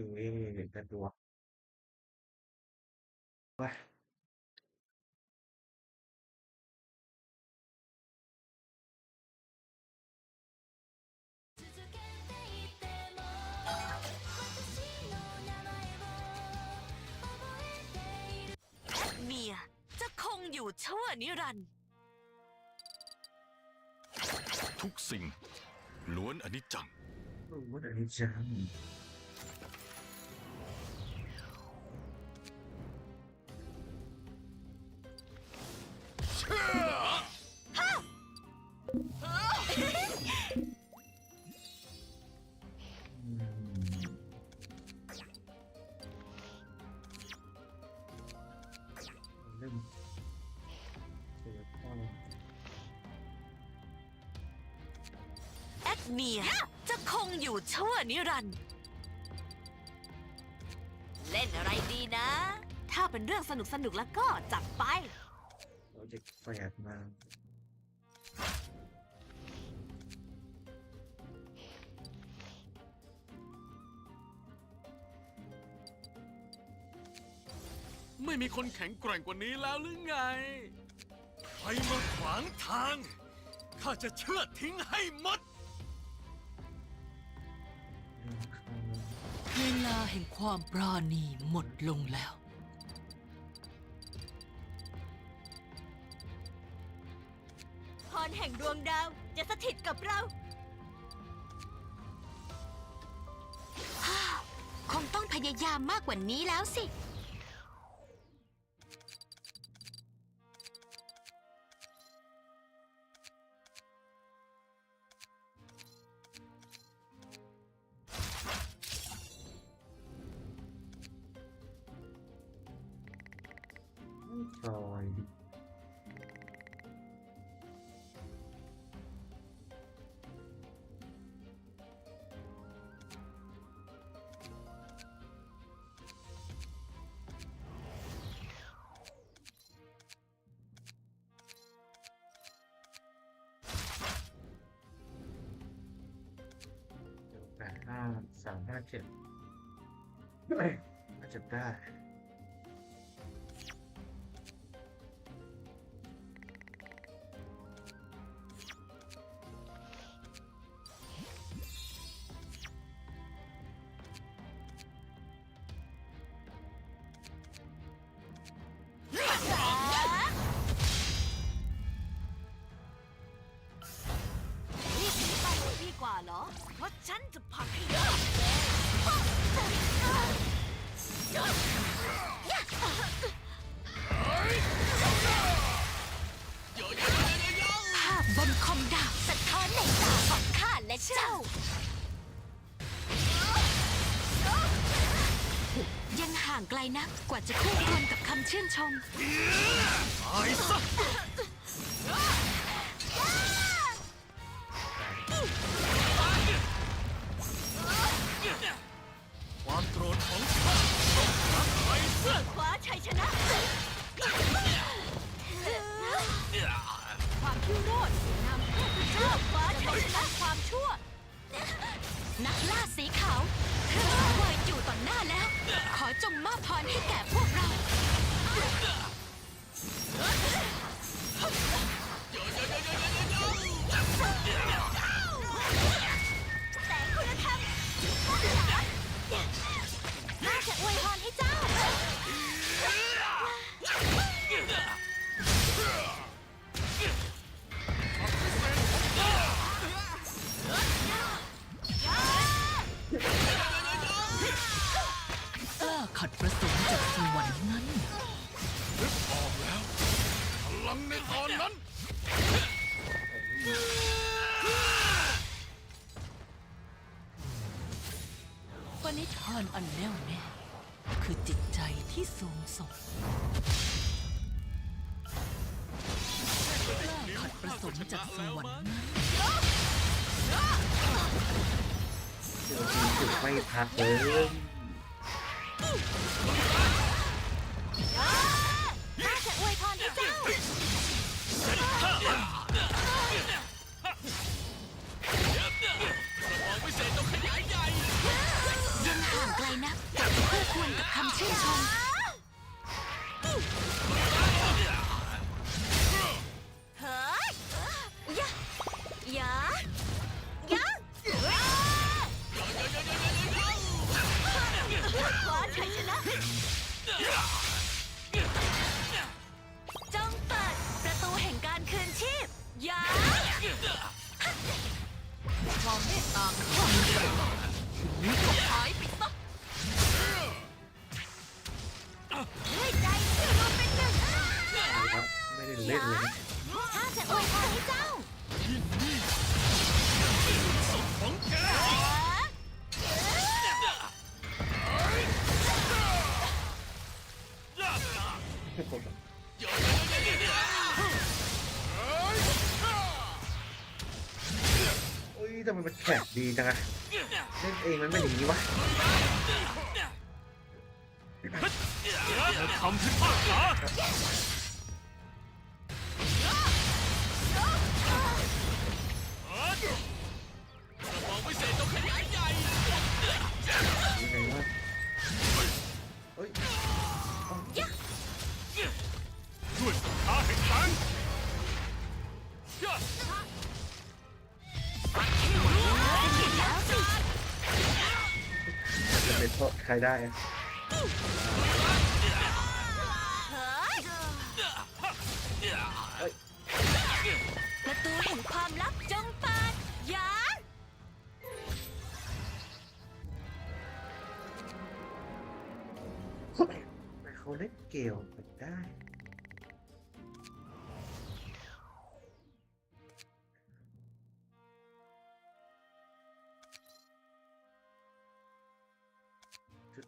ือสะดวกว่าเมียจะคงอยู่ชั่วนิรันดร์ทุกสิ่งล้วนอนิจจัง รู้ว่าจะ เล่นเสียพ่อแอดเมียจะคงอยู่ชั่วนิรันดร์เล่นอะไรดีนะ ถ้าเป็นเรื่องสนุกสนุกๆแล้วก็จัดไป แฝดมาไม่มีคนแข็งแกร่งกว่านี้แล้วหรือไง ใครมาขวางทาง ข้าจะเชือดทิ้งให้หมด เวลาแห่งความปราณีหมดลงแล้ว งดาวจะสถิตกับเราคงต้องพยายามมากกว่านี้แล้วสิ เดี๋ยวแปดห้าสามห้าเจ็ดเฮ้ยอาจจะได้ นักกว่าจะคู่ควรกับคำชื่นชมตายซ จงมอบพรให้แก่พวก ไม่พักเลยข้าจะอวยพรให้เจ้ามองวิเศษต้องขยายใหญ่ยังห่างไกลนักจากจะคู่ควรกับคำชื่นชม จงเปิดประตูแห่งการคืนชีพยาความเมตตา อ้ยทำไมมันแข็งดีจังอะเล่นเองมันไม่อย่างนี้วะและคำพิพากษาม ได้ จุด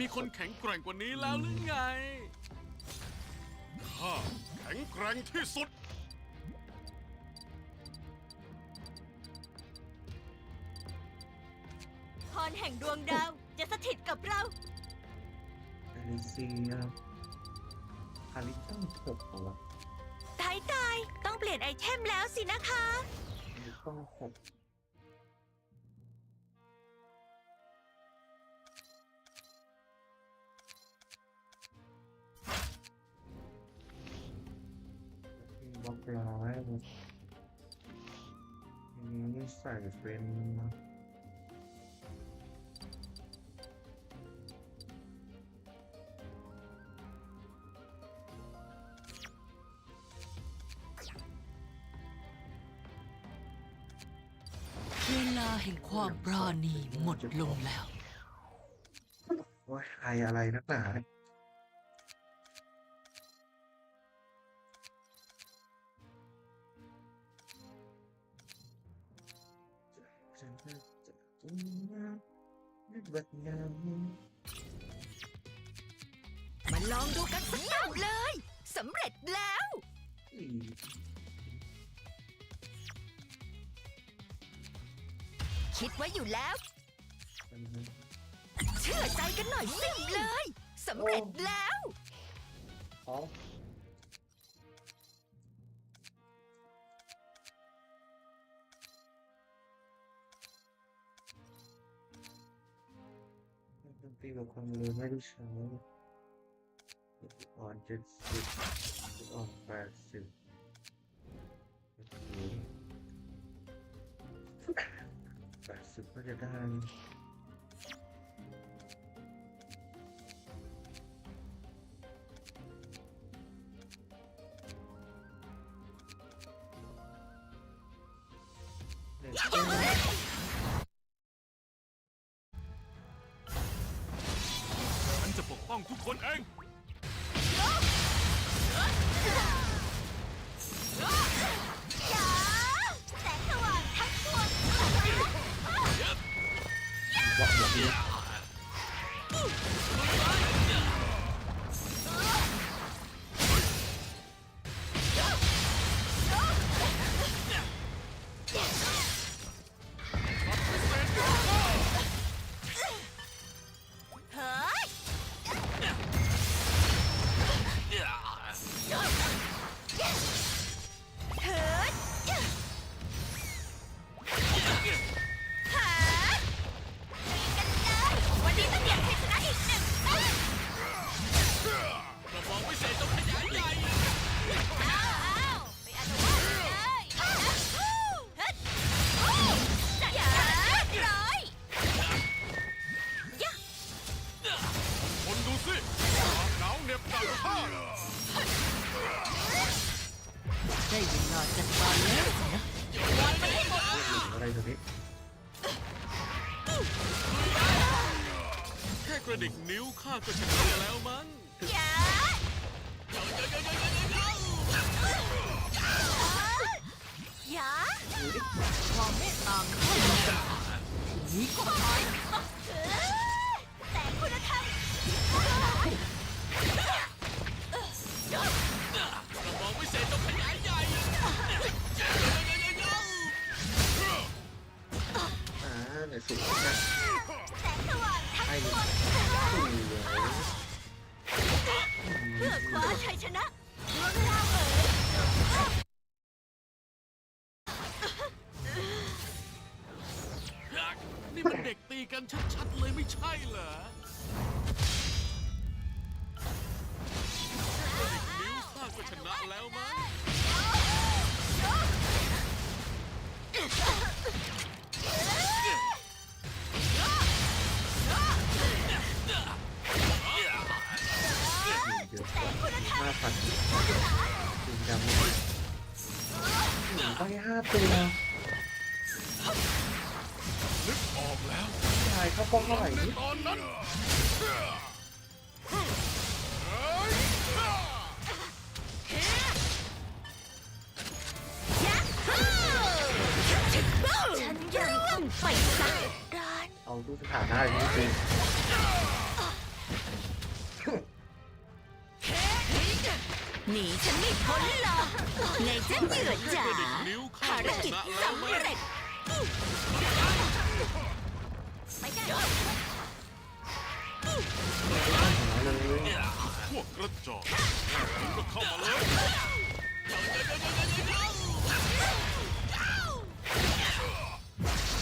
ม่มีคนแข็งแกร่งกว่านี้แล้วหรือไง ข้าแข็งแกร่งที่สุด พรแห่งดวงดาวจะสถิตกับเรา อลิเซียคาริตั้งหกเหรอวะตายตาย ต้องเปลี่ยนไอเทมแล้วสินะคะคาริตั้งหก เป็นเวลาแห่งความปราณีหมดลงแล้ว ว่าใครอะไรนักหนาเนี่ย อยสิบเลยสำเร็จแล้วอ๋อมันเป็นดีกว่าความเร็วไม่ได้ช้าอ่อนเจ็ดสิบอ่อนแปดสิบแปดสิบก็จะได้ ฉันจะปกป้องทุกคนเองแสงสว่างทั้งปวง ว่าหัวดีเะความเมตตาข้ามีปัญหาทีนี้ก็ตายแต่คุณธรรมกระบอกวิเศษต้องขยายใหญ่อ่าในสุดนะแสงสว่างทั้งให้ปดูวงสวยเพื่อคว้าชัยชนะ ป้องเท่าไหร่นี่ตอนนั้นฉันยัต้องไปสักร้านเอาดูสถานะอย่างนี้จริงหนีฉันไม่พ้นหรอกไงจะเหยื่อจ๋ากระดิกนิ้วข้าภารกิจสำมั้งเร็จ พวกกระจอกคุณก็เข้ามาเลย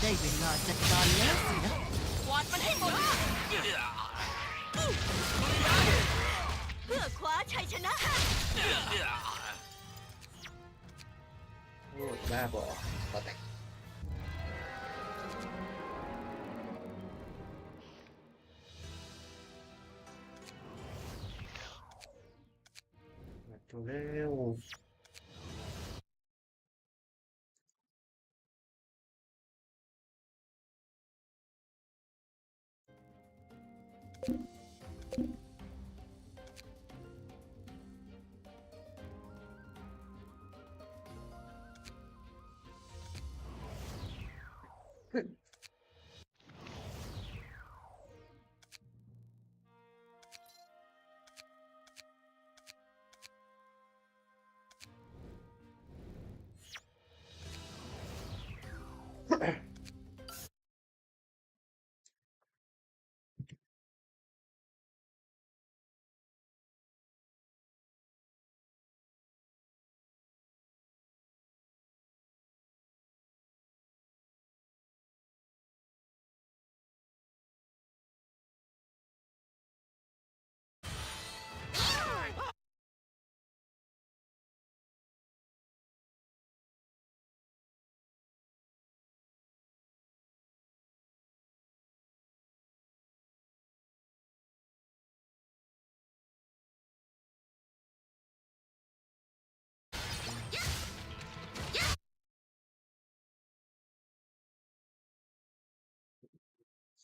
ได้เวลาจัดการแล้วสินะกวาดมันให้หมดเพื่อคว้าชัยชนะโอ้ยบ้าบอขอแต่ง ม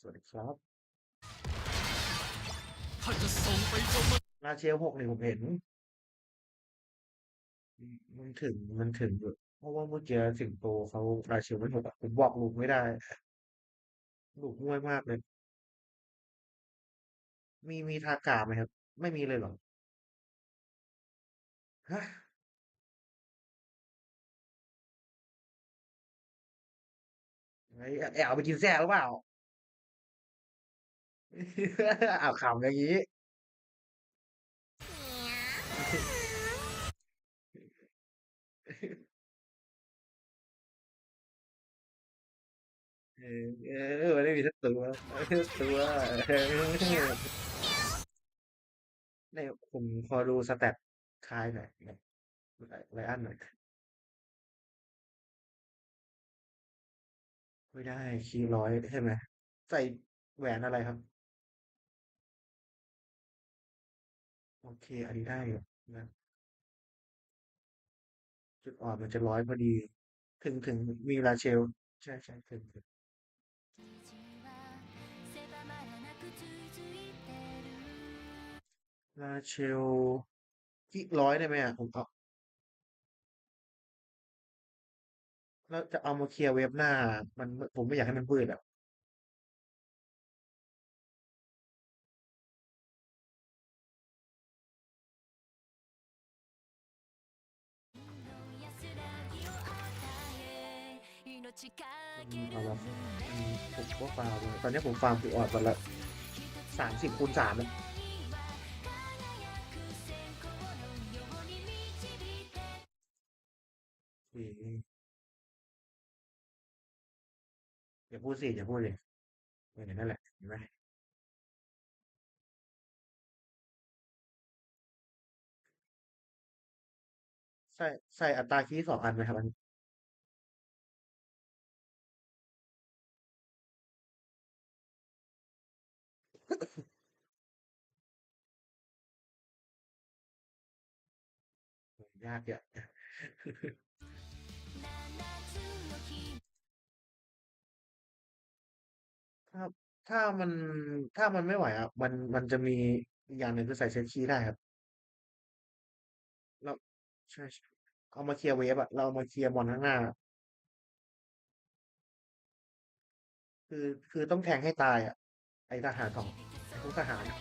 วสวัสดีครับข้าจะส่งไปจนมันราเชลหกเนี่ยผมเห็นอืมมันถึงมันถึงอยู่เพราะว่าเมื่อกี้สิงโตเขาราเชลไม่หกอะผมบอกลูกไม่ได้ลูกง่วยมากเลย มีมีทากาไหมครับ ไม่มีเลยเหรอฮะไอ้แอบเอาไปกินแซ่หรือเปล่า เอาขำอย่างนี้ เออเออมันไม่มีสักตัวไม่มีสักตัวเออเนี่ยผมขอดูสแตทคลายหน่อยแบบไลอันหน่อย ไม่ได้คีย์ร้อยใช่ไหมใส่แหวนอะไรครับ โอเค อันนี้ได้นะจุดอ่อนมันจะร้อยพอดี ถึงถึงมีลาเชล ใช่ใช่ถึงลาเชลกี่ร้อยได้ไหมอะผมเอาแล้วจะเอามาเคลียร์เว็บหน้า มันผมไม่อยากให้มันเบืดอะ อืมเอาละอืผมก็ฟาร์มเลยตอนนี้ผมฟาร์มคือออดวันละสามสิบคูณสามเลยอืมอย่าพูดสิอย่าพูดเลยเออนั่นแหละเห็นไหมใส่ใส่อัตราคีย์สองอันไหมครับอัน ยากอย่างถ้าถ้ามันถ้ามันไม่ไหวอะมันมันจะมีอย่างหนึ่งคือใส่เซนคีย์ได้ครับ แล้วใช่ใช่เอามาเคลียร์เวฟอะเราเอามาเคลียร์บอลข้างหน้า คือคือต้องแทงให้ตายอะไอทหารของ ทุกทหารอะ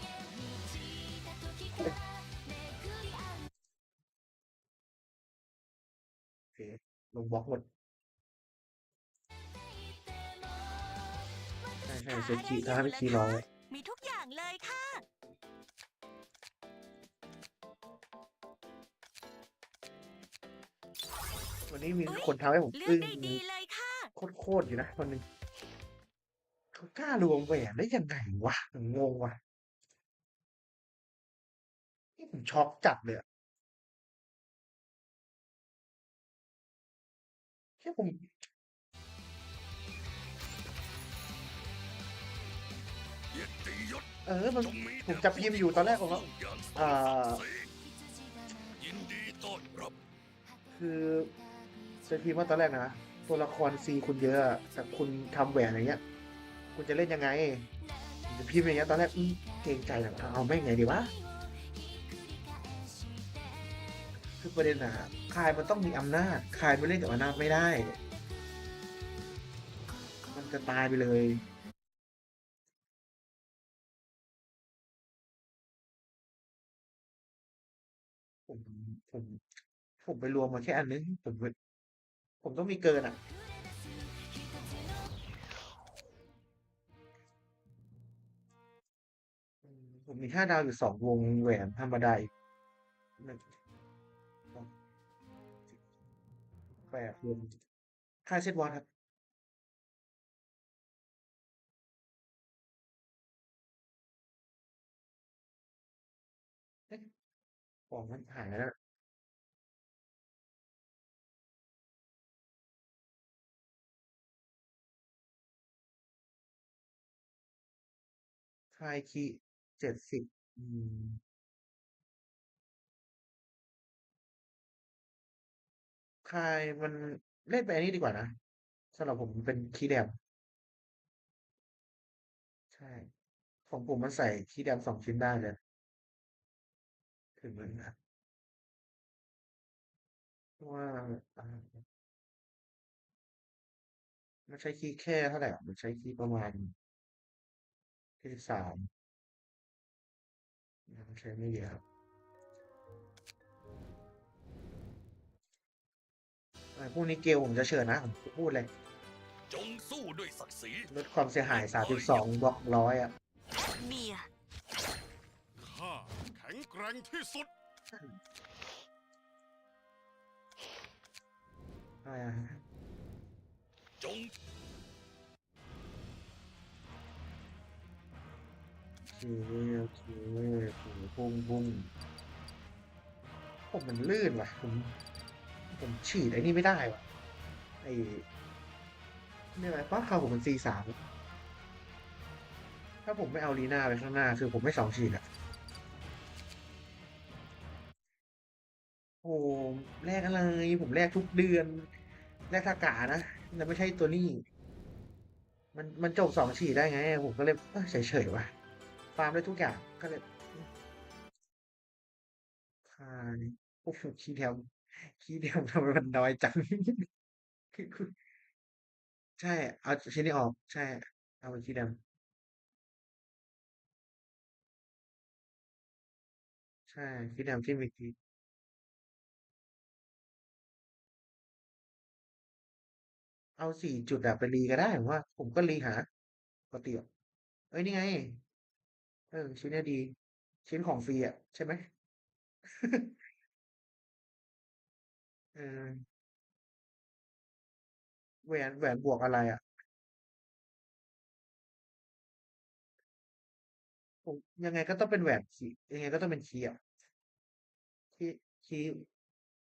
โอเคลงบล็อกหมดใช่ใช่เซตคีย์ถ้าไม่คีย์ร้อยมีทุกอย่างเลยค่ะ วันนี้มีอุ๊ยคนทำให้ผมเลืออึ้กงได้ดีเลยค่ะ โคตรๆอยู่นะคนหนึ่งเขา กล้ารวมแหวนได้ยังไงวะงงว่ะนี่ผมช็อกจัดเลยแค่ผมเออมันผมจับพิมพ์อยู่ตอนแรกผมว่าอ่าอ่าคือจะพิมพ์ว่าตอนแรกนะตัวละครซีคุณเยอะแต่คุณทำแหวนอย่างเงี้ย คุณจะเล่นยังไงพิมพ์อย่างเงี้ยตอนแรกเกรงใจแบบเอาไม่งไงดีวะคือประเด็นอะคายมันต้องมีอำนาจคายไม่เล่นกับอำนาจไม่ได้ มันจะตายไปเลยผมผมผมไปรวมมาแค่อันนึงผมผมต้องมีเกินอะ ผมมีห้าดาวอยู่สองวงแหวนธรรมดาอีกหนึ่งแปดวมค่าเซตวอตครับเอ๊ะของมันหายแล้วคายคี เจ็ดสิบคายมันเล่นไปอันนี้ดีกว่านะสำหรับผมเป็นคีย์แดมใช่ ของผมมันใส่คีย์แดมสองชิ้นได้เลยถึงเลยนะว่าอ่ามันใช้คีย์แค่เท่าไหร่มันใช้คีย์ประมาณที่สาม มันใช้ไม่เยอะครับอ่าพรุ่งนี้เกลผมจะเชิญนะผมพูดเลย จงสู้ด้วยศักดิ์ศรีลดความเสียหายสามสิบสองบล็อกร้อยอะเมียข้าแข็งแกร่งที่สุดอ่าจง เคโอเคโอ้พุ่งพุ่งผมมันลื่นว่ะผมผมฉีดไอ้นี่ไม่ได้ว่ะไอ้นี่อะไรป้าเขาผมมัน C สามถ้าผมไม่เอาลีน่าไปข้างหน้า คือผมไม่สองฉีดอะโอ้แลกอะไร ผมแลกทุกเดือนแลกทากานะแต่ไม่ใช่ตัวนี้ มันมันจบสองฉีดได้ไง ผมก็เลยเอ้ยเฉยๆว่ะ ฟาร์มได้ทุกอย่างก็เลยคายโอ้โหคีย์เดียวคีย์เดียวทำไมมันน้อยจังใช่ เอาชิ้นนี้ออก ใช่ เอาเป็นคีย์ดำใช่คีย์ดำที่มีคีย์เอาสี่จุดอะไปรีก็ได้ผมว่า ผมก็รีหาปกติอะเอ้ย นี่ไง เออ ชิ้นเนี้ยดี ชิ้นของฟรีอะ ใช่ไหม เออแหวนแหวนบวกอะไรอะผมยังไงก็ต้องเป็นแหวนคีย์ยังไงก็ต้องเป็นคีย์อะคีย์คีย์